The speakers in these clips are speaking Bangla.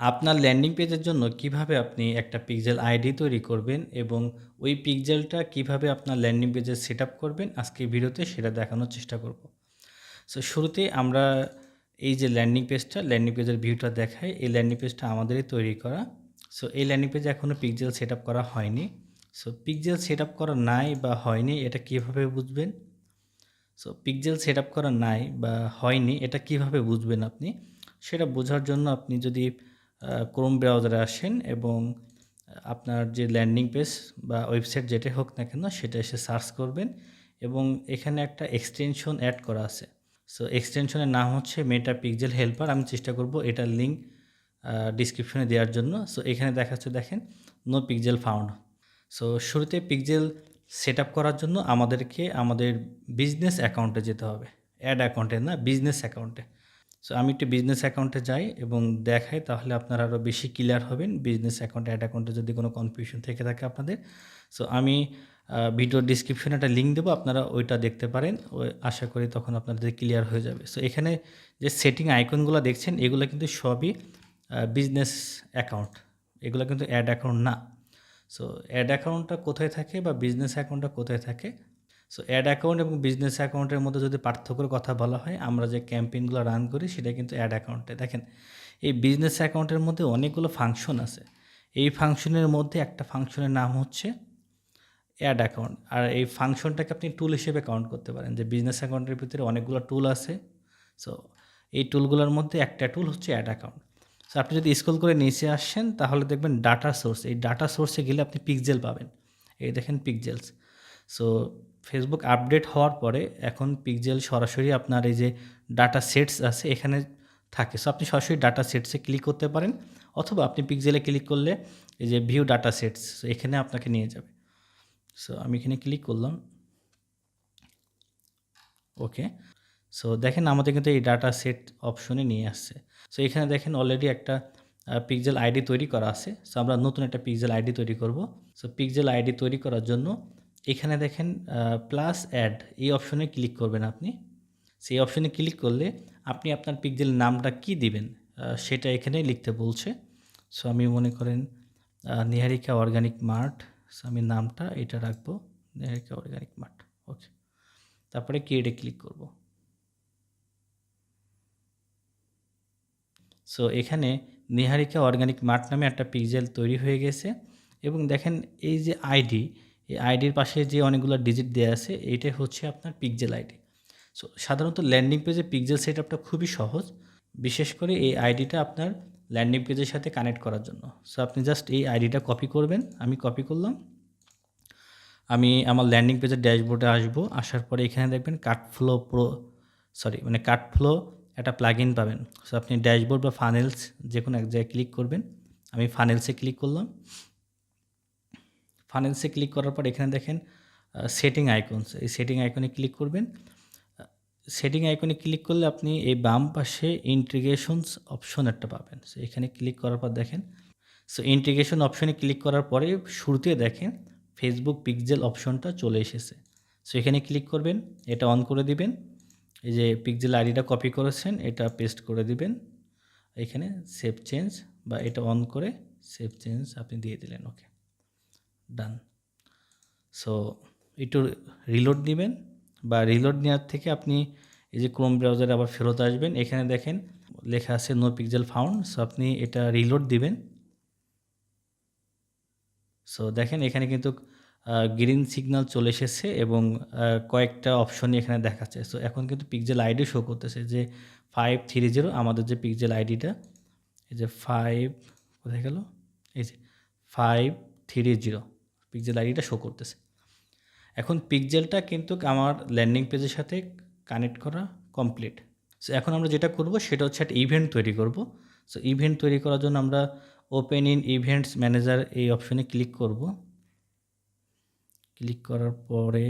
আপনার ল্যান্ডিং পেজের জন্য কীভাবে আপনি একটা পিক্সেল আইডি তৈরি করবেন এবং ওই পিক্সেলটা কীভাবে আপনার ল্যান্ডিং পেজে সেট করবেন আজকে ভিডিওতে সেটা দেখানোর চেষ্টা করব। সো শুরুতে আমরা এই যে ল্যান্ডিং পেজটা, ল্যান্ডিং পেজের ভিউটা দেখাই, এই ল্যান্ডিং পেজটা আমাদেরই তৈরি করা। সো এই ল্যান্ডিং পেজে এখনও পিক্সেল সেট করা হয়নি। সো পিকজেল সেট করা নাই বা হয়নি, এটা কীভাবে বুঝবেন? সো পিকজেল সেট করা নাই বা হয়নি, এটা কীভাবে বুঝবেন আপনি? সেটা বোঝার জন্য আপনি যদি ক্রোম ব্রাউজারে আসেন এবং আপনার যে ল্যান্ডিং পেজ বা ওয়েবসাইট যেটা হোক না কেন সেটা এসে সার্চ করবেন এবং এখানে একটা এক্সটেনশন অ্যাড করা আছে। সো এক্সটেনশনের নাম হচ্ছে মেটা পিক্সেল হেল্পার আমি চেষ্টা করব এটার লিঙ্ক ডিসক্রিপশনে দেওয়ার জন্য। সো এখানে দেখাচ্ছে, দেখেন নো পিক্সেল ফাউন্ড সো শুরুতে পিকজেল সেট আপ করার জন্য আমাদেরকে আমাদের বিজনেস অ্যাকাউন্টে যেতে হবে। অ্যাড অ্যাকাউন্টে না বিজনেস অ্যাকাউন্টে সো আমি একটু বিজনেস অ্যাকাউন্টে যাই এবং দেখাই, তাহলে আপনারা আরও বেশি ক্লিয়ার হবেন বিজনেস অ্যাকাউন্ট অ্যাড অ্যাকাউন্টে যদি কোনো কনফিউশন থেকে থাকে আপনাদের। সো আমি ভিডিও ডিসক্রিপশনে একটা লিঙ্ক দেবো, আপনারা ওইটা দেখতে পারেন। ওই আশা করি তখন আপনাদের ক্লিয়ার হয়ে যাবে। সো এখানে যে সেটিং আইকনগুলো দেখছেন, এগুলো কিন্তু সবই বিজনেস অ্যাকাউন্ট এগুলো কিন্তু অ্যাড অ্যাকাউন্ট না। সো অ্যাড অ্যাকাউন্টটা কোথায় থাকে বা বিজনেস অ্যাকাউন্টটা কোথায় থাকে সো অ্যাড অ্যাকাউন্ট এবং বিজনেস অ্যাকাউন্টের মধ্যে যদি পার্থক্যের কথা বলা হয়, আমরা যে ক্যাম্পেইনগুলো রান করি, সেটা কিন্তু অ্যাড অ্যাকাউন্টে দেখেন, এই বিজনেস অ্যাকাউন্টের মধ্যে অনেকগুলো ফাংশন আছে। এই ফাংশনের মধ্যে একটা ফাংশনের নাম হচ্ছে অ্যাড অ্যাকাউন্ট আর এই ফাংশনটাকে আপনি টুল হিসেবে কাউন্ট করতে পারেন। যে বিজনেস অ্যাকাউন্টের ভিতরে অনেকগুলো টুল আছে। সো এই টুলগুলোর মধ্যে একটা টুল হচ্ছে অ্যাড অ্যাকাউন্ট সো আপনি যদি স্কুল করে নিচে আসেন, তাহলে দেখবেন ডাটা সোর্স এই ডাটা সোর্সে গেলে আপনি পিকজেল পাবেন। এই দেখেন পিকজেলস সো ফেসবুক আপডেট হওয়ার পরে এখন পিকজেল সরাসরি আপনার এই যে ডাটা সেটস আছে, এখানে থাকে। সো আপনি সরাসরি ডাটা সেটসে ক্লিক করতে পারেন, অথবা আপনি পিকজেলে ক্লিক করলে এই যে ভিউ ডাটা সেটস এখানে আপনাকে নিয়ে যাবে। সো আমি এখানে ক্লিক করলাম। ওকে সো দেখেন আমাদের কিন্তু এই ডাটা সেট অপশনে নিয়ে আসছে। সো এখানে দেখেন অলরেডি একটা পিকজেল আইডি তৈরি করা আছে। সো আমরা নতুন একটা পিকজেল আইডি তৈরি করব। সো পিকজেল আইডি তৈরি করার জন্য এখানে দেখেন প্লাস অ্যাড এই অপশনে ক্লিক করবেন আপনি। সেই অপশনে ক্লিক করলে আপনি আপনার পিকজেল নামটা কি দিবেন সেটা এখানে লিখতে বলছে। সো আমি মনে করেন নিহারিকা অর্গানিক মার্ট। সো আমি নামটা এটা রাখব, নিহারিকা অর্গানিক মার্ট। ওকে তারপরে ক্রিয়েটে ক্লিক করব। সো এখানে নিহারিকা অর্গানিক মার্ট নামে একটা পিকজেল তৈরি হয়ে গেছে। এবং দেখেন, এই যে আইডি এই আইডির পাশে যে অনেকগুলো ডিজিট দেওয়া আছে, এইটাই হচ্ছে আপনার পিকজেল আইডি সো সাধারণত ল্যান্ডিং পেজে পিকজেল সেট আপটা খুবই সহজ, বিশেষ করে এই আইডিটা আপনার ল্যান্ডিং পেজের সাথে কানেক্ট করার জন্য। সো আপনি জাস্ট এই আইডিটা কপি করবেন, আমি কপি করলাম। আমি আমার ল্যান্ডিং পেজের ড্যাশবোর্ডে আসব, আসার পরে এখানে দেখবেন কাট ফ্লো প্রো সরি মানে কাট ফ্লো একটা প্লাগ ইন পাবেন। সো আপনি ড্যাশবোর্ড বা ফানেলস যে কোনো এক জায়গায় ক্লিক করবেন। আমি ফানেলসে ক্লিক করলাম। ফানেলসে ক্লিক করার পর এখানে দেখেন সেটিং আইকনস এই সেটিং আইকনে ক্লিক করবেন। সেটিং আইকনে ক্লিক করলে আপনি এই বাম পাশে ইন্টিগ্রেশনস অপশন একটা পাবেন। সো এখানে ক্লিক করার পর দেখেন সো ইন্টিগ্রেশন অপশনে ক্লিক করার পরে শুরুতে দেখেন ফেসবুক পিকজেল অপশনটা চলে এসেছে। সো এখানে ক্লিক করবেন, এটা অন করে দিবেন। এই যে পিকজেল আইডিটা কপি করেছেন, এটা পেস্ট করে দিবেন। এখানে সেভ চেঞ্জ বা এটা অন করে সেভ চেঞ্জ আপনি দিয়ে দিলেন ওকে ডান সো একটু রিলোড নেবেন বা রিলোড নেওয়ার থেকে আপনি এই যে ক্রোম ব্রাউজারে আবার ফেরত আসবেন। এখানে দেখেন লেখা আছে নো পিক্সেল ফাউন্ড সো আপনি এটা রিলোড দিবেন। সো দেখেন এখানে কিন্তু গ্রিন সিগন্যাল চলে এসেছে এবং কয়েকটা অপশনই এখানে দেখাচ্ছে। সো এখন কিন্তু পিকজেল আইডি শো করতেছে যে ফাইভ থ্রি জিরো আমাদের যে পিকজেল আইডিটা এই যে ফাইভ কোথায় গেল? এই যে ফাইভ থ্রি জিরো পিকজেল আইডিটা শো করতেছে। এখন পিকজেলটা কিন্তু আমার ল্যান্ডিং পেজের সাথে কানেক্ট করা কমপ্লিট সো এখন আমরা যেটা করব, সেটা হচ্ছে একটা ইভেন্ট তৈরি করব। সো ইভেন্ট তৈরি করার জন্য আমরা ওপেন ইন ইভেন্টস ম্যানেজার এই অপশনে ক্লিক করব। ক্লিক করার পরে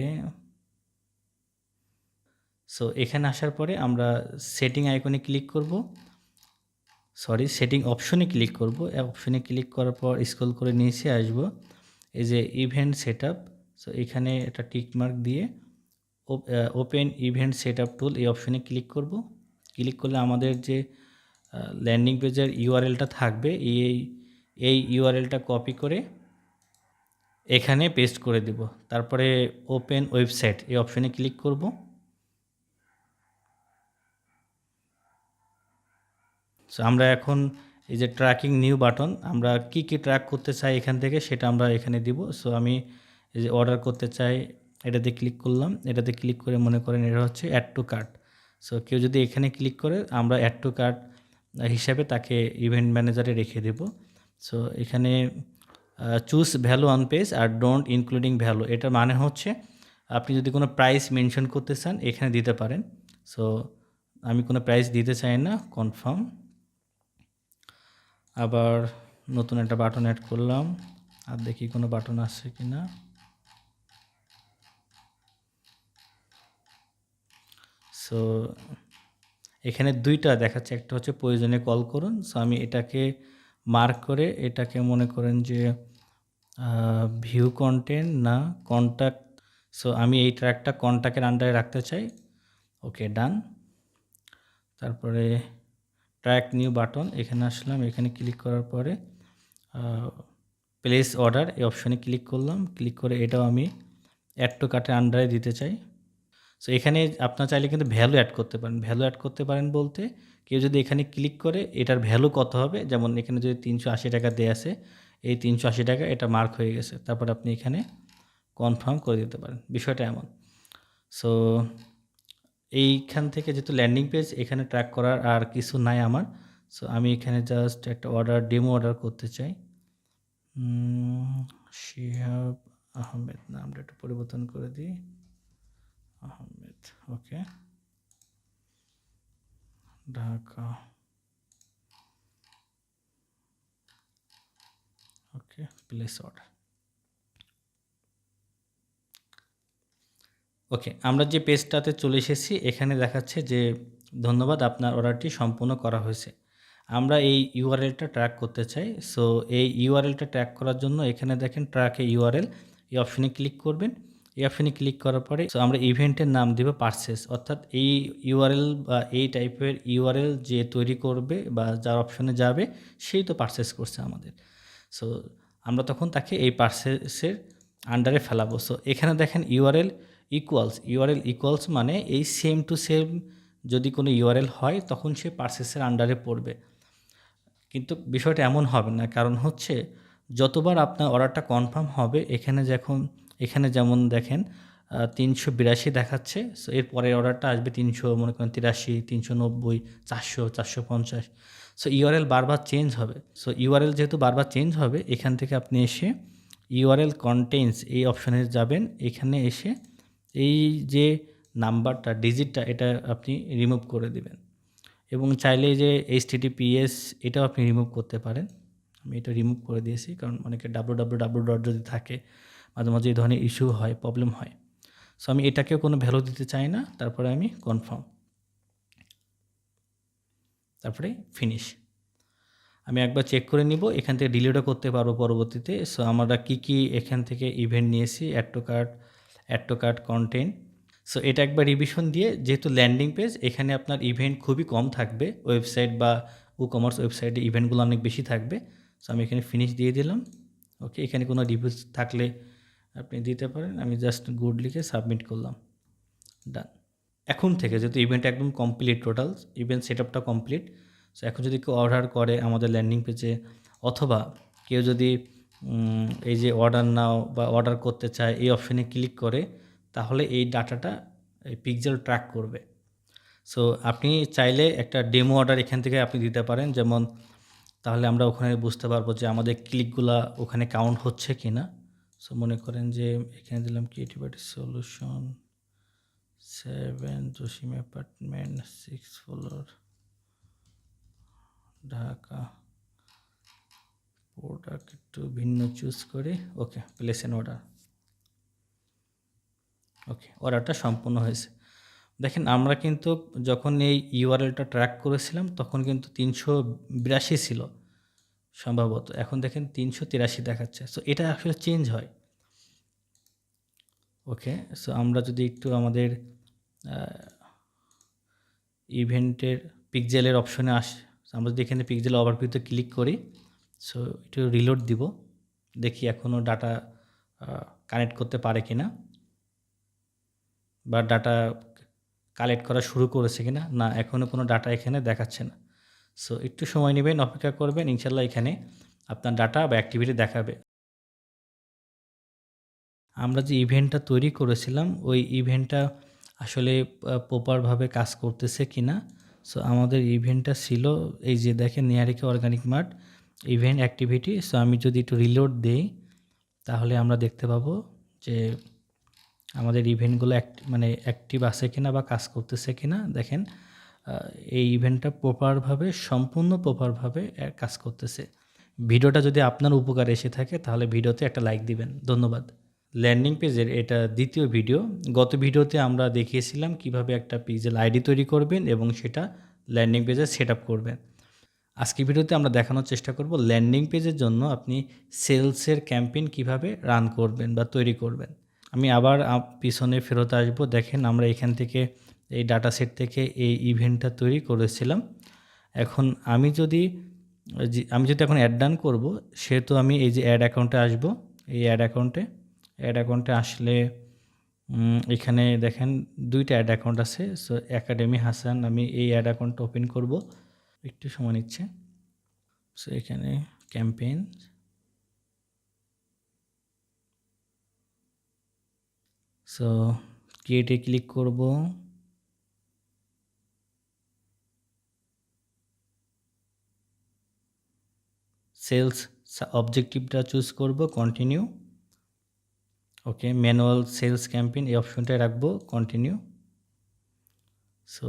সো এখানে আসার পরে আমরা সেটিং আইকনে ক্লিক করব। সরি সেটিং অপশনে ক্লিক করব। অপশনে ক্লিক করার পর স্ক্রল করে নিচে আসব। এই যে ইভেন্ট সেট আপ সো এখানে একটা টিকমার্ক দিয়ে open event set up tool এই অপশনে ক্লিক করব। ক্লিক করলে আমাদের যে ল্যান্ডিং পেজের ইউআরএলটা থাকবে, এই এই ইউআরএলটা কপি করে এখানে পেস্ট করে দিব। তারপরে ওপেন ওয়েবসাইট এই অপশনে ক্লিক করব। সো আমরা এখন এই যে ট্র্যাকিং নিউ বাটন আমরা কি কি ট্র্যাক করতে চাই এখান থেকে সেটা আমরা এখানে দিব। সো আমি এই যে অর্ডার করতে চাই, এটাতে ক্লিক করলাম। এটাতে ক্লিক করে মনে করেন এটা হচ্ছে অ্যাড টু কার্ট সো কেউ যদি এখানে ক্লিক করে, আমরা অ্যাড টু কার্ট হিসাবে তাকে ইভেন্ট ম্যানেজারে রেখে দেব। সো এখানে চুজ ভ্যালু অন পেজ আর ডোন্ট ইনক্লুডিং ভ্যালু এটার মানে হচ্ছে, আপনি যদি কোনো প্রাইস মেনশন করতে চান, এখানে দিতে পারেন। সো আমি কোনো প্রাইস দিতে চাই না কনফার্ম আবার নতুন একটা বাটন অ্যাড করলাম। আর দেখি কোনো বাটন আসছে কি না সো এখানে দুইটা দেখাচ্ছে। একটা হচ্ছে প্রয়োজনে কল করুন। সো আমি এটাকে মার্ক করে এটাকে মনে করেন যে ভিউ কন্টেন্ট না কন্ট্যাক্ট সো আমি এই ট্র্যাকটা কন্ট্যাক্টের আন্ডারে রাখতে চাই। ওকে ডান তারপরে ট্র্যাক নিউ বাটন এখানে আসলাম, এখানে ক্লিক করার পরে প্লেস অর্ডার এই অপশনে ক্লিক করলাম ক্লিক করে এটাও আমি অ্যাড টু কার্টের আন্ডারে দিতে চাই। সো এখানে আপনার চাইলে কিন্তু ভ্যালু অ্যাড করতে পারেন। ভ্যালু অ্যাড করতে পারেন বলতে, কেউ যদি এখানে ক্লিক করে, এটার ভ্যালু কত হবে? যেমন এখানে যদি তিনশো আশি টাকা দেওয়া আছে, এই তিনশো আশি টাকা এটা মার্ক হয়ে গেছে। তারপর আপনি এখানে কনফার্ম করে দিতে পারেন। বিষয়টা এমন। সো এইখান থেকে যেহেতু ল্যান্ডিং পেজ এখানে ট্র্যাক করার আর কিছু নাই আমার। সো আমি এখানে জাস্ট একটা অর্ডার ডেমো অর্ডার করতে চাই। শিহাব আহমেদ নামটা একটু পরিবর্তন করে দিই। Ahmed okay Dhaka. Okay place order okay আমরা যে পেজটাতে চলে এসেছি, এখানে দেখাচ্ছে যে ধন্যবাদ, আপনার অর্ডারটি সম্পূর্ণ করা হয়েছে। আমরা এই ইউআরএলটা ট্র্যাক করতে চাই। সো এই ইউআরএলটা ট্র্যাক করার জন্য এখানে দেখেন ট্র্যাকে ইউআরএল এই অপশনে ক্লিক করবেন। এই অপশনে ক্লিক করার পরে সো আমরা ইভেন্টের নাম দেব পার্সেস অর্থাৎ এই ইউআরএল বা এই টাইপের ইউআরএল যে তৈরি করবে বা যার অপশনে যাবে, সেই তো পার্সেস করছে আমাদের। সো আমরা তখন তাকে এই পার্সেসের আন্ডারে ফেলাবো। সো এখানে দেখেন ইউআরএল ইকুয়ালস ইউআরএল ইকুয়ালস মানে এই সেম টু সেম যদি কোনো ইউআরএল হয়, তখন সে পার্সেসের আন্ডারে পড়বে। কিন্তু বিষয়টা এমন হবে না, কারণ হচ্ছে যতবার আপনার অর্ডারটা কনফার্ম হবে, এখানে যখন, এখানে যেমন দেখেন তিনশো বিরাশি দেখাচ্ছে সো এর পরের অর্ডারটা আসবে তিনশো, মনে করেন তিরাশি, তিনশো নব্বই, চারশো চারশো পঞ্চাশ। সো ইউআরএল বারবার চেঞ্জ হবে। সো ইউআরএল যেহেতু বারবার চেঞ্জ হবে, এখান থেকে আপনি এসে ইউআরএল কন্টেন্টস এই অপশানে যাবেন, এখানে এসে এই যে নাম্বারটা ডিজিটটা এটা আপনি রিমুভ করে দিবেন। এবং চাইলে যে এইচ টিটিপিএস এটাও আপনি রিমুভ করতে পারেন। আমি এটা রিমুভ করে দিয়েছি, কারণ অনেকে ডাব্লু ডাব্লু ডাব্লু ডট যদি থাকে মাঝে মাঝে এই ধরনের ইস্যু হয় প্রবলেম হয় সো আমি এটাকেও কোনো ভ্যালু দিতে চাই না তারপরে আমি কনফার্ম তারপরে ফিনিশ আমি একবার চেক করে নিব এখান থেকে ডিলিটও করতে পারব পরবর্তীতে সো আমরা কী কী এখান থেকে ইভেন্ট নিয়েছি add to cart add content so এটা একবার রিভিশন দিয়ে যেহেতু ল্যান্ডিং পেজ এখানে আপনার ইভেন্ট খুবই কম থাকবে। ওয়েবসাইট বা ই কমার্স ওয়েবসাইটে ইভেন্টগুলো অনেক বেশি থাকবে। সো আমি এখানে ফিনিশ দিয়ে দিলাম। ওকে এখানে কোনো রিভিউজ থাকলে আপনি দিতে পারেন। আমি জাস্ট গুড লিখে সাবমিট করলাম। ডান এখন থেকে যেহেতু ইভেন্ট একদম কমপ্লিট টোটাল ইভেন্ট সেট আপটা কমপ্লিট সো এখন যদি কেউ অর্ডার করে আমাদের ল্যান্ডিং পেজে অথবা কেউ যদি এই যে অর্ডার নাও বা অর্ডার করতে চায়, এই অপশানে ক্লিক করে, তাহলে এই ডাটাটা এই পিকজেল ট্র্যাক করবে। সো আপনি চাইলে একটা ডেমো অর্ডার এখান থেকে আপনি দিতে পারেন, যেমন তাহলে আমরা ওখানে বুঝতে পারব যে আমাদের ক্লিকগুলা ওখানে কাউন্ট হচ্ছে কি না সো মনে করেন যে এখানে দিলাম creativity solution seven Jasim apartment six floor Dhaka. Product একটু ভিন্ন চুজ করে। Okay place an order okay অর্ডারটা সম্পূর্ণ হয়েছে। দেখেন, আমরা কিন্তু যখন এই ইউআরএলটা ট্র্যাক করেছিলাম, তখন কিন্তু তিনশো বিরাশি ছিল সম্ভবত। এখন দেখেন, তিনশো তিরাশি দেখাচ্ছে। সো এটা আসলে চেঞ্জ হয়। ওকে সো আমরা যদি একটু আমাদের ইভেন্টের পিকজেলের অপশনে আস, আমরা যদি এখানে পিক্সেল ওভারভিউতে ক্লিক করি সো একটু রিলোড দিব। দেখি এখনও ডাটা কানেক্ট করতে পারে কি না বা ডাটা কালেক্ট করা শুরু করেছে কিনা। না না এখনও কোনো ডাটা এখানে দেখাচ্ছে না। সো একটু সময় নেবেন, অপেক্ষা করবেন, ইনশাল্লাহ এখানে আপনার ডাটা বা অ্যাক্টিভিটি দেখাবে। আমরা যে ইভেন্টটা তৈরি করেছিলাম, ওই ইভেন্টটা আসলে প্রপারভাবে কাজ করতেছে কি না সো আমাদের ইভেন্টটা ছিল, এই যে দেখেন Niharika organic mart event activity so আমি যদি একটু রিলোড দিই, তাহলে আমরা দেখতে পাবো যে আমাদের ইভেন্টগুলো মানে অ্যাক্টিভ আছে কিনা বা কাজ করতেছে কিনা। দেখেন এই ইভেন্টটা প্রপারভাবে সম্পূর্ণ প্রপারভাবে কাজ করতেছে। ভিডিওটা যদি আপনার উপকার এসে থাকে, তাহলে ভিডিওতে একটা লাইক দিবেন। ধন্যবাদ। ল্যান্ডিং পেজের এটা দ্বিতীয় ভিডিও গত ভিডিওতে আমরা দেখিয়েছিলাম কীভাবে একটা পিজেল আইডি তৈরি করবেন এবং সেটা ল্যান্ডিং পেজে সেট করবেন। আজকে ভিডিওতে আমরা দেখানোর চেষ্টা করব ল্যান্ডিং পেজের জন্য আপনি সেলসের ক্যাম্পেইন কীভাবে রান করবেন বা তৈরি করবেন। আমি আবার পিছনে ফেরত আসব। দেখেন আমরা এখান থেকে এই ডাটা সেট থেকে এই ইভেন্টটা তৈরি করেছিলাম। এখন আমি যদি আমি যদি এখন অ্যাড ডান করব, সেহেতু আমি এই যে অ্যাড অ্যাকাউন্টে আসব, এই অ্যাড অ্যাকাউন্টে অ্যাড অ্যাকাউন্টে আসলে এখানে দেখেন দুইটা অ্যাড অ্যাকাউন্ট আছে। সো একাডেমি হাসান আমি এই অ্যাড অ্যাকাউন্টটা ওপেন করব। একটু সময় নিচ্ছে। সো এখানে ক্যাম্পেইন সো ক্রিয়েটে ক্লিক করব। সেলস অবজেক্টিভটা চুজ করব continue okay manual sales campaign এই অপশনটায় রাখব কন্টিনিউ সো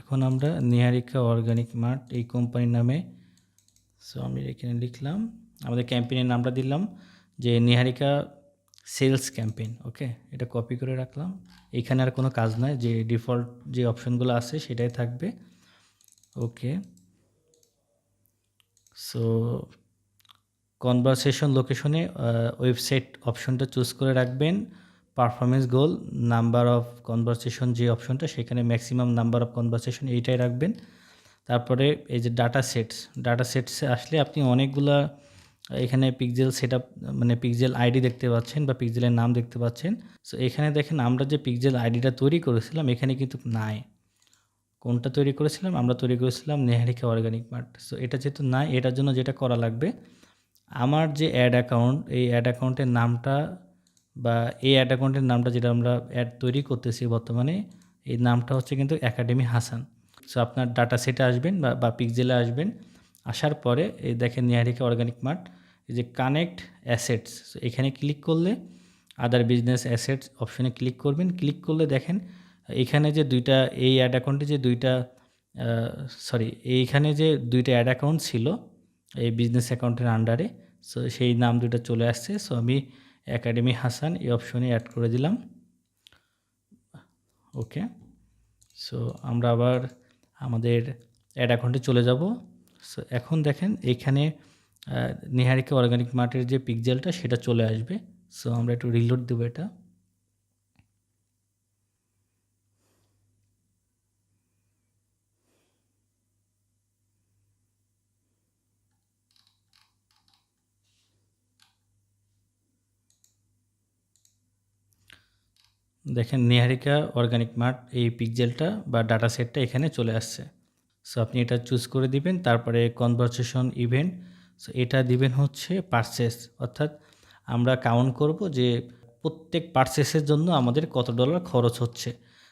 এখন আমরা নিহারিকা অর্গানিক মার্ট এই কোম্পানির নামে সো আমি এখানে লিখলাম, আমাদের ক্যাম্পেইনের নামটা দিলাম, যে নিহারিকা সেলস ক্যাম্পেইন ওকে এটা কপি করে রাখলাম। এখানে আর কোনো কাজ নাই, যে ডিফল্ট যে অপশনগুলো আছে সেটাই থাকবে ওকে সো কনভারসেশন লোকেশনে ওয়েবসাইট অপশনটা চুজ করে রাখবেন। Performance goal number of conversation যে অপশনটা সেখানে ম্যাক্সিমাম নাম্বার অফ কনভারসেশন এইটাই রাখবেন। তারপরে এই যে ডাটা সেটস ডাটা সেটসে আসলে আপনি অনেকগুলা, এখানে পিকজেল সেট আপ মানে পিকজেল আইডি দেখতে পাচ্ছেন বা পিকজেলের নাম দেখতে পাচ্ছেন। সো এখানে দেখেন আমরা যে পিকজেল আইডিটা তৈরি করেছিলাম, এখানে কিন্তু নাই। কোনটা তৈরি করেছিলাম? আমরা তৈরি করেছিলাম নেহারিকা অর্গানিক মার্ট। সো এটা যেহেতু নাই, এটার জন্য যেটা করা লাগবে, আমার যে অ্যাড অ্যাকাউন্ট এই অ্যাড অ্যাকাউন্টের নামটা বা এই অ্যাড অ্যাকাউন্টের নামটা যেটা আমরা অ্যাড তৈরি করতেছি বর্তমানে, এই নামটা হচ্ছে কিন্তু একাডেমি হাসান সো আপনার ডাটা সেটে আসবেন বা বা পিকজেলে আসবেন। আসার পরে এই দেখেন নিহারিকা অর্গানিক মার্ট এই যে কানেক্ট অ্যাসেটস সো এখানে ক্লিক করলে আদার বিজনেস অ্যাসেটস অপশনে ক্লিক করবেন। ক্লিক করলে দেখেন এখানে যে দুইটা, এই অ্যাড অ্যাকাউন্টে যে দুইটা সরি এইখানে যে দুইটা অ্যাড অ্যাকাউন্ট ছিল এই বিজনেস অ্যাকাউন্টের আন্ডারে সো সেই নাম দুটো চলে আসছে। সো আমি একাডেমি হাসান এই অপশনে অ্যাড করে দিলাম। ওকে সো আমরা আবার আমাদের অ্যাড অ্যাকাউন্টে চলে যাব। সো এখন দেখেন এখানে নিহারিকা অর্গানিক মার্টের যে পিকজেলটা সেটা চলে আসবে। সো আমরা একটু রিলোড দেবো এটা। দেখেন নিহারিকা অর্গানিক মার্ট এই পিকজেলটা বা ডাটা সেটটা এখানে চলে আসছে। সো আপনি এটা চুজ করে দিবেন, তারপরে কনভারসেশন ইভেন্ট সো এটা দিবেন হচ্ছে পারচেস অর্থাৎ আমরা কাউন্ট করব যে প্রত্যেক পারচেসের জন্য আমাদের কত ডলার খরচ হচ্ছে।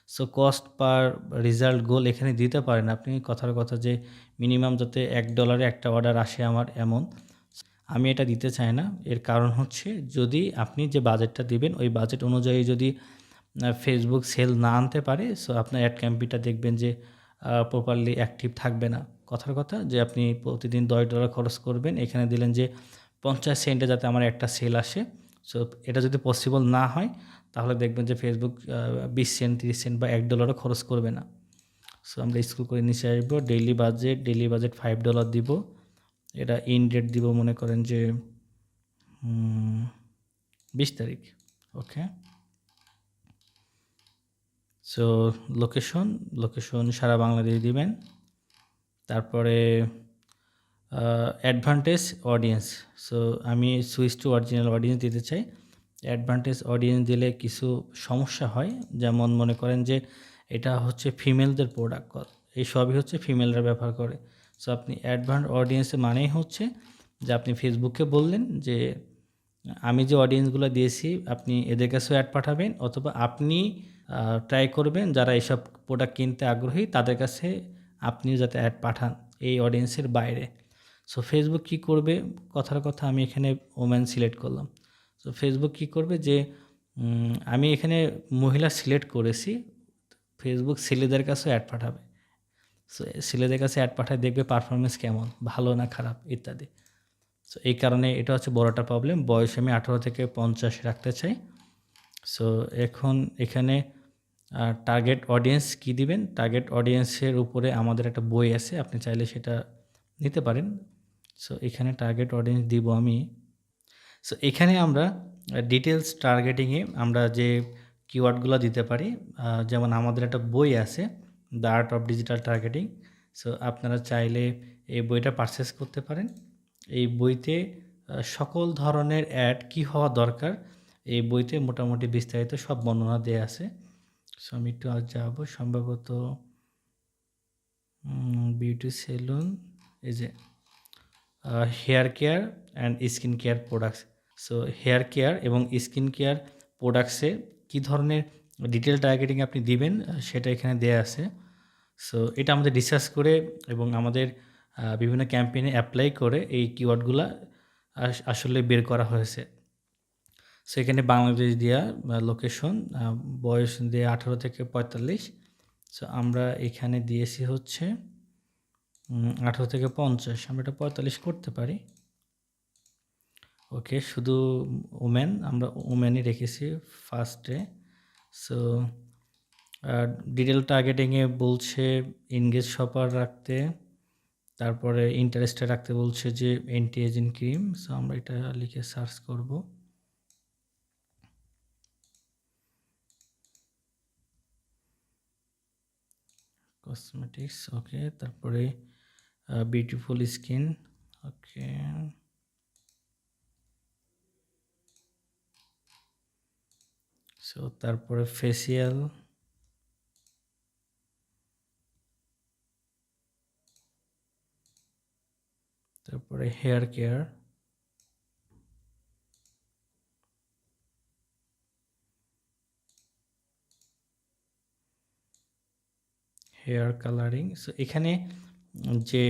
So cost per result goal এখানে দিতে পারেন আপনি, কথার কথা যে মিনিমাম যাতে এক ডলারে একটা অর্ডার আসে আমার এমন। আমি এটা দিতে চাই না, এর কারণ হচ্ছে যদি আপনি যে বাজেটটা দিবেন, ওই বাজেট অনুযায়ী যদি ফেসবুক সেল না আনতে পারে সো আপনার অ্যাড ক্যাম্পিটা দেখবেন যে প্রপারলি অ্যাক্টিভ থাকবে না। কথার কথা যে, আপনি প্রতিদিন দশ ডলার খরচ করবেন, এখানে দিলেন যে, পঞ্চাশ সেন্টে যাতে আমার একটা সেল আসে। সো এটা যদি পসিবল না হয়, তাহলে দেখবেন যে ফেসবুক বিশ সেন্ট তিরিশ সেন্ট বা এক ডলারও খরচ করবে না। সো আমরা স্কুল করে নিচে আসব daily budget daily budget five dollar দিব। এটা ইন ডেট দিব মনে করেন যে বিশ তারিখ ওকে সো লোকেশন লোকেশন সারা বাংলাদেশ দিবেন। তারপরে অ্যাডভান্টেজ অডিয়েন্স সো আমি সুইচ টু অরিজিনাল অডিয়েন্স দিতে চাই। অ্যাডভান্টেজ অডিয়েন্স দিলে কিছু সমস্যা হয়। যেমন মনে করেন যে, এটা হচ্ছে ফিমেলদের প্রোডাক্ট এই সবই হচ্ছে ফিমেলরা ব্যবহার করে। সো আপনি অ্যাডভান্স অডিয়েন্সে মানেই হচ্ছে যে, আপনি ফেসবুকে বললেন যে, আমি যে অডিয়েন্সগুলো দিয়েছি, আপনি এদের কাছেও অ্যাড পাঠাবেন, অথবা আপনি ট্রাই করবেন। যারা এইসব প্রোডাক্ট কিনতে আগ্রহী, তাদের কাছে আপনিও যাতে অ্যাড পাঠান এই অডিয়েন্সের বাইরে। সো ফেসবুক কী করবে? কথার কথা আমি এখানে ওম্যান সিলেক্ট করলাম। সো ফেসবুক কী করবে যে আমি এখানে মহিলা সিলেক্ট করেছি ফেসবুক ছেলেদের কাছেও অ্যাড পাঠাবে। সো ছেলেদের কাছে অ্যাড পাঠায়, দেখবে পারফরমেন্স কেমন, ভালো না খারাপ, ইত্যাদি। সো এই কারণে এটা হচ্ছে বড়টা প্রবলেম বয়স আমি আঠারো থেকে পঞ্চাশ রাখতে চাই। সো এখন এখানে টার্গেট অডিয়েন্স কি দিবেন? টার্গেট অডিয়েন্সের উপরে আমাদের একটা বই আছে, আপনি চাইলে সেটা নিতে পারেন। সো এখানে টার্গেট অডিয়েন্স দিব আমি। সো এখানে আমরা ডিটেলস টার্গেটিংয়ে আমরা যে কিওয়ার্ডগুলো দিতে পারি যেমন আমাদের একটা বই আছে the art of digital targeting so আপনারা চাইলে এই বইটা পারচেস করতে পারেন। এই বইতে সকল ধরনের অ্যাড কি হওয়া দরকার? এই বইতে মোটামুটি বিস্তারিত সব বর্ণনা দেওয়া আছে। সো আমি একটু আজ যাব। সম্ভবত বিউটি সেলুন এই যে hair care and skin care products so hair care এবং স্কিন কেয়ার প্রোডাক্টসে কী ধরনের ডিটেল টার্গেটিং আপনি দিবেন সেটা এখানে দেয়া আছে। সো এটা আমাদের রিসার্চ করে এবং আমাদের বিভিন্ন ক্যাম্পেইনে অ্যাপ্লাই করে এই কিওয়ার্ডগুলো আসলে বের করা হয়েছে। সো এখানে বাংলাদেশ দেওয়া লোকেশন বয়স দিয়ে আঠারো থেকে পঁয়তাল্লিশ। সো আমরা এখানে দিয়েছি হচ্ছে আঠারো থেকে পঞ্চাশ। আমরা এটা পঁয়তাল্লিশ করতে পারি। ওকে শুধু ওমেন আমরা ওমেনই রেখেছি ফার্স্টে সো ডিটেল টার্গেটিংয়ে বলছে ইনগেজ শপার রাখতে, তারপরে ইন্টারেস্টে রাখতে বলছে যে এন্টি এজেন্ট ক্রিম সো আমরা এটা লিখে সার্চ করব। কসমেটিক্স ওকে তারপরে বিউটিফুল স্কিন ওকে সো তারপরে ফেসিয়াল তারপরে hair care hair coloring so এখানে যে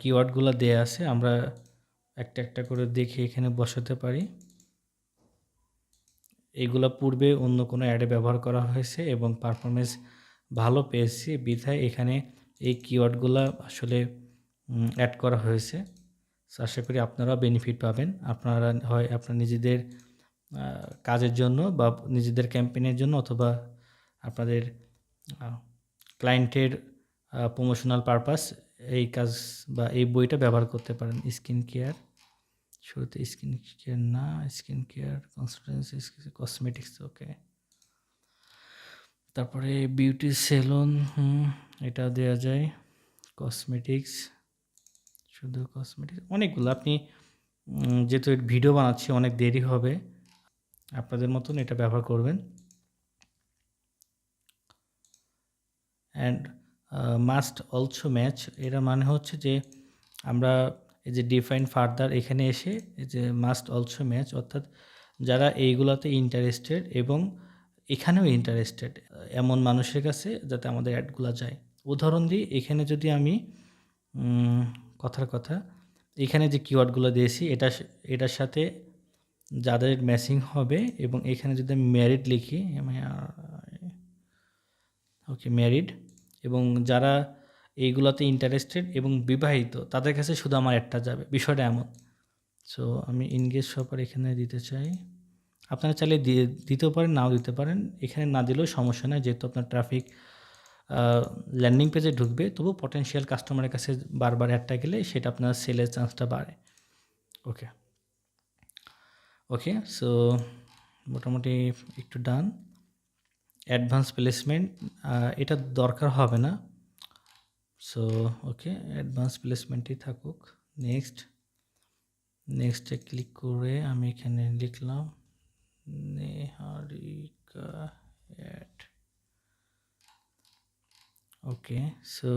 কিওয়ার্ডগুলো দেয়া আছে, আমরা একটা একটা করে দেখে এখানে বসাতে পারি। এগুলো পূর্বে অন্য কোনো অ্যাডে ব্যবহার করা হয়েছে এবং পারফরমেন্স ভালো পেয়েছি। বিধায় এখানে এই কিওয়ার্ডগুলো আসলে অ্যাড করা হয়েছে। আশা করি আপনারা বেনিফিট পাবেন। আপনারা হয়, আপনার নিজেদের কাজের জন্য বা নিজেদের ক্যাম্পেইনের জন্য অথবা আপনাদের ক্লায়েন্টের প্রমোশনাল পারপাস এই কাজ বা এই বইটা ব্যবহার করতে পারেন। স্কিন কেয়ার শুরুতে স্কিন কেয়ার না skin care consultancy cosmetics okay তারপরে বিউটি সেলুন হুম, এটা দেওয়া যায়। কসমেটিক্স শুধু কসমেটিক্স অনেকগুলো। আপনি যেহেতু ভিডিও বানাচ্ছি, অনেক দেরি হবে। আপনাদের মতন এটা ব্যবহার করবেন। অ্যান্ড মাস্ট অলসো ম্যাচ এরা মানে হচ্ছে যে, আমরা এই যে ডিফাইন ফার্দার এখানে এসে, এই যে মাস্ট অলসো ম্যাচ অর্থাৎ যারা এইগুলোতে ইন্টারেস্টেড এবং এখানেও ইন্টারেস্টেড এমন মানুষের কাছে যাতে আমাদের অ্যাডগুলো যায়। উদাহরণ দিই, এখানে যদি আমি কথার কথা, এখানে যে কিওয়ার্ডগুলো দিয়েছি, এটা এটার সাথে যাদের ম্যাচিং হবে এবং এখানে যদি আমি ম্যারিড লিখি ওকে ম্যারিড এবং যারা এইগুলোতে ইন্টারেস্টেড এবং বিবাহিত, তাদের কাছে শুধু আমার একটা যাবে। বিষয়টা এমন। সো আমি ইনগেজ সপার এখানে দিতে চাই। আপনারা চাইলে দিয়ে দিতেও পারেন, নাও দিতে পারেন। এখানে না দিলেও সমস্যা নেই, যেহেতু আপনার ট্রাফিক ল্যান্ডিং পেজে ঢুকবে, তবু পটেনশিয়াল কাস্টমারের কাছে বারবার অ্যাডটা গেলে সেটা আপনার সেলের চান্সটা বাড়ে। ওকে ওকে সো মোটামুটি একটু ডান অ্যাডভান্স প্লেসমেন্ট এটা দরকার হবে না। সো ওকে অ্যাডভান্স প্লেসমেন্টই থাকুক। নেক্সট নেক্সটে ক্লিক করে আমি এখানে লিখলাম, নেহারিকা অ্যাড ওকে সো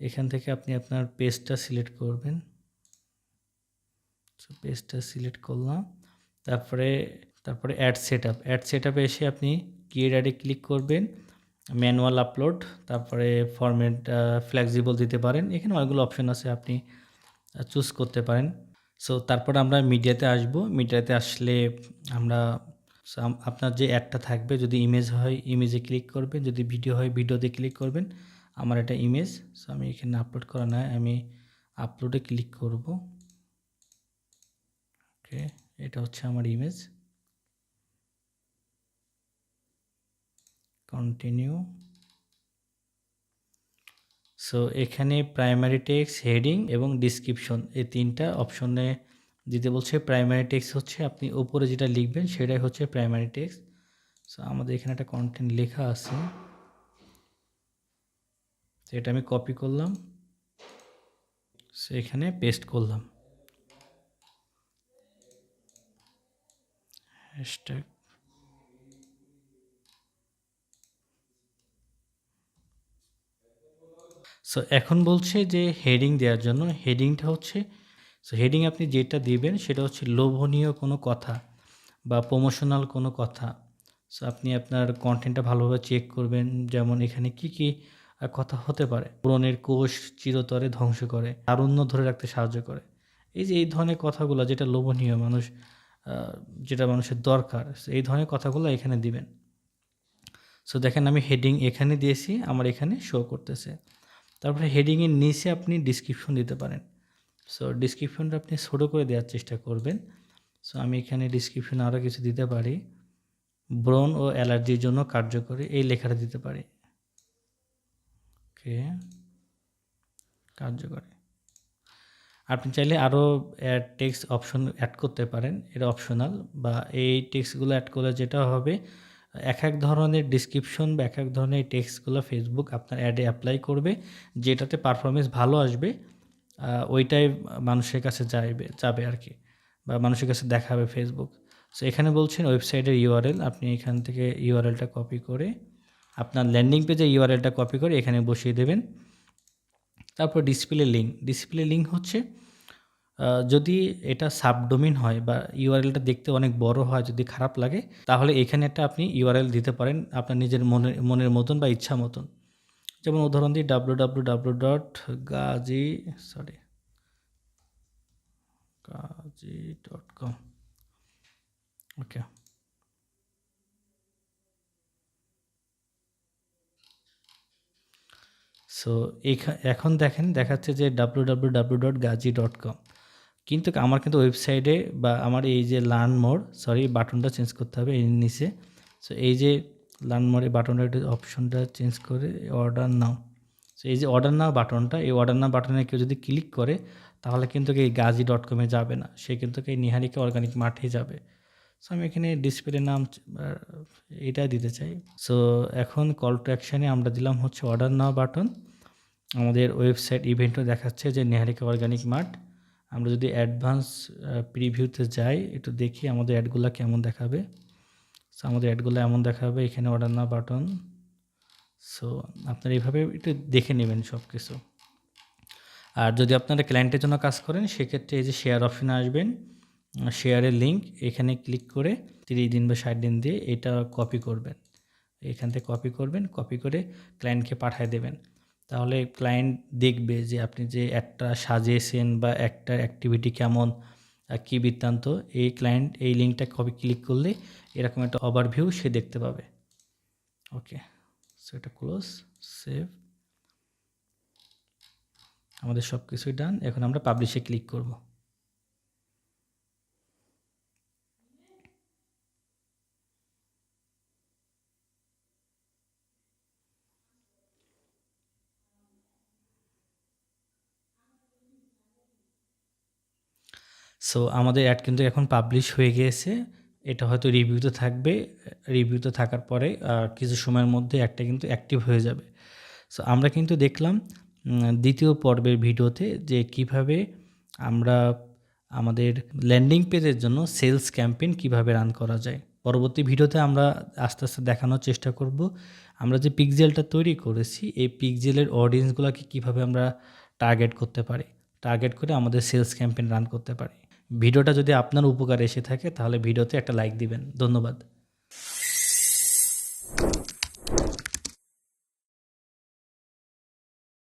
এখান থেকে আপনি আপনার পেজটা সিলেক্ট করবেন। সো পেজটা সিলেক্ট করলাম। তারপরে তারপরে ad set up ad set আপে এসে আপনি অ্যাডে ক্লিক করবেন, ম্যানুয়াল আপলোড, তারপরে ফরম্যাট ফ্লেক্সিবল দিতে পারেন। এখানে অনেকগুলো অপশন আছে আপনি চুজ করতে পারেন। সো তারপর আমরা মিডিয়াতে আসব। মিডিয়াতে আসলে আমরা আপনার যে অ্যাডটা থাকবে, যদি ইমেজ হয় ইমেজে ক্লিক করবেন। যদি ভিডিও হয় ভিডিওতে ক্লিক করবেন। আমার এটা ইমেজ সো আমি এখানে আপলোড করা নয় আমি আপলোডে ক্লিক করব। ওকে এটা হচ্ছে আমার ইমেজ কন্টিনিউ সো এখানে প্রাইমারি টেক্সট হেডিং এবং ডিসক্রিপশন এই তিনটা অপশনে দিতে বলছে প্রাইমারি টেক্সট হচ্ছে আপনি উপরে যেটা লিখবেন সেটাই হচ্ছে প্রাইমারি টেক্সট সো আমাদের এখানে একটা কন্টেন্ট লেখা আছে। এটা আমি কপি করলাম। সো এখানে পেস্ট করলাম। হ্যাশট্যাগ সো এখন বলছে যে হেডিং দেওয়ার জন্য হেডিংটা হচ্ছে সো হেডিং আপনি যেটা দিবেন সেটা হচ্ছে লোভনীয় কোনো কথা বা প্রমোশনাল কোনো কথা। সো আপনি আপনার কন্টেন্টটা ভালোভাবে চেক করবেন, যেমন এখানে কি কি কথা হতে পারে। পুরনের কোষ চিরতরে ধ্বংস করে, তারুণ্য ধরে রাখতে সাহায্য করে। এই যে এই ধরনের কথাগুলো যেটা লোভনীয় মানুষ যেটা মানুষের দরকার এই ধরনের কথাগুলো এখানে দিবেন। সো দেখেন আমি হেডিং এখানে দিয়েছি, আমার এখানে শো করতেছে। তারপরে হেডিংয়ের নিচে আপনি ডিসক্রিপশন দিতে পারেন। সো ডিসক্রিপশনটা আপনি ছোটো করে দেওয়ার চেষ্টা করবেন। সো আমি এখানে ডিসক্রিপশন আরও কিছু দিতে পারি। ব্রণ ও অ্যালার্জির জন্য কার্যকরী এই লেখাটা দিতে পারি। ওকে কার্যকরী। আপনি চাইলে আরও টেক্সট অপশন অ্যাড করতে পারেন। এটা অপশনাল বা এই টেক্সটগুলো অ্যাড করলে যেটা হবে এক এক ধরনের ডিসক্রিপশন বা এক এক ধরনের টেক্সটগুলো ফেসবুক আপনার অ্যাডে অ্যাপ্লাই করবে, যেটাতে পারফরমেন্স ভালো আসবে ওইটাই মানুষের কাছে যাইবে, যাবে আর কি, বা মানুষের কাছে দেখাবে ফেসবুক সো এখানে বলছেন ওয়েবসাইটের ইউআরএল আপনি এখান থেকে ইউআরএলটা কপি করে, আপনার ল্যান্ডিং পেজে ইউআরএলটা কপি করে এখানে বসিয়ে দেবেন। তারপর ডিসপ্লে লিঙ্ক ডিসপ্লে লিঙ্ক হচ্ছে যদি এটা সাবডোমিন হয় বা ইউআরএলটা দেখতে অনেক বড় হয়, যদি খারাপ লাগে, তাহলে এখানে একটা আপনি ইউআরএল দিতে পারেন আপনার নিজের মনের মনের মতন বা ইচ্ছা মতন। যেমন উদাহরণ দিই W W W dot Gazi sorry Gazi dot com okay so এখন দেখেন, দেখাচ্ছে যে W W W dot Gazi dot com কিন্তু আমার কিন্তু ওয়েবসাইটে বা আমার এই যে লার্ন মোর সরি বাটনটা চেঞ্জ করতে হবে এর নিচে। সো এই যে লার্ন মোর এই বাটনটা অপশনটা চেঞ্জ করে অর্ডার নাও। সো এই যে অর্ডার নাও বাটনটা এই অর্ডার নাও বাটনে কেউ যদি ক্লিক করে, তাহলে কিন্তু এই গাজি ডট কমে যাবে না। সে কিন্তু এই নিহারিকা অর্গানিক মাঠে যাবে। সো আমি এখানে ডিসপ্লে নাম এইটা দিতে চাই। সো এখন কল টু অ্যাকশানে আমরা দিলাম হচ্ছে অর্ডার নাও বাটন আমাদের ওয়েবসাইট ইভেন্টও দেখাচ্ছে যে নেহারিকা অর্গানিক মাঠ। আমরা যদি অ্যাডভান্স প্রিভিউতে যাই, একটু দেখি আমাদের অ্যাডগুলো কেমন দেখাবে। সো আমাদের অ্যাডগুলো এমন দেখাবে, এখানে অর্ডার না বাটন সো আপনারা এইভাবে একটু দেখে নেবেন সব কিছু আর যদি আপনারা ক্লায়েন্টের জন্য কাজ করেন, সেক্ষেত্রে এই যে শেয়ার অপশনে আসবেন শেয়ারের লিঙ্ক এখানে ক্লিক করে তিরিশ দিন বা ষাট দিন দিয়ে এটা কপি করবেন। এখান থেকে কপি করবেন কপি করে ক্লায়েন্টকে পাঠিয়ে দেবেন। তাহলে ক্লায়েন্ট দেখবে যে আপনি যে একটা সাজিয়েছেন বা একটা অ্যাক্টিভিটি কেমন কী বৃত্তান্ত, এই ক্লায়েন্ট এই লিঙ্কটা কবে ক্লিক করলে এরকম একটা ওভারভিউ সে দেখতে পাবে। ওকে সো এটা ক্লোজ সেভ আমাদের সব কিছুই ডান এখন আমরা পাবলিশে ক্লিক করব। সো আমাদের অ্যাড কিন্তু এখন পাবলিশ হয়ে গিয়েছে। এটা হয়তো রিভিউতে থাকবে। রিভিউতে থাকার পরে কিছু সময়ের মধ্যে একটা কিন্তু অ্যাক্টিভ হয়ে যাবে। সো আমরা কিন্তু দেখলাম দ্বিতীয় পর্বের ভিডিওতে যে কীভাবে আমরা আমাদের ল্যান্ডিং পেজের জন্য সেলস ক্যাম্পেইন কীভাবে রান করা যায়। পরবর্তী ভিডিওতে আমরা আস্তে আস্তে দেখানোর চেষ্টা করব। আমরা যে পিকজেলটা তৈরি করেছি, এই পিকজেলের অডিয়েন্সগুলোকে কীভাবে আমরা টার্গেট করতে পারি? টার্গেট করে আমাদের সেলস ক্যাম্পেইন রান করতে পারি। ভিডিওটা যদি আপনার উপকারে এসে থাকে তাহলে ভিডিওতে একটা লাইক দিবেন। ধন্যবাদ।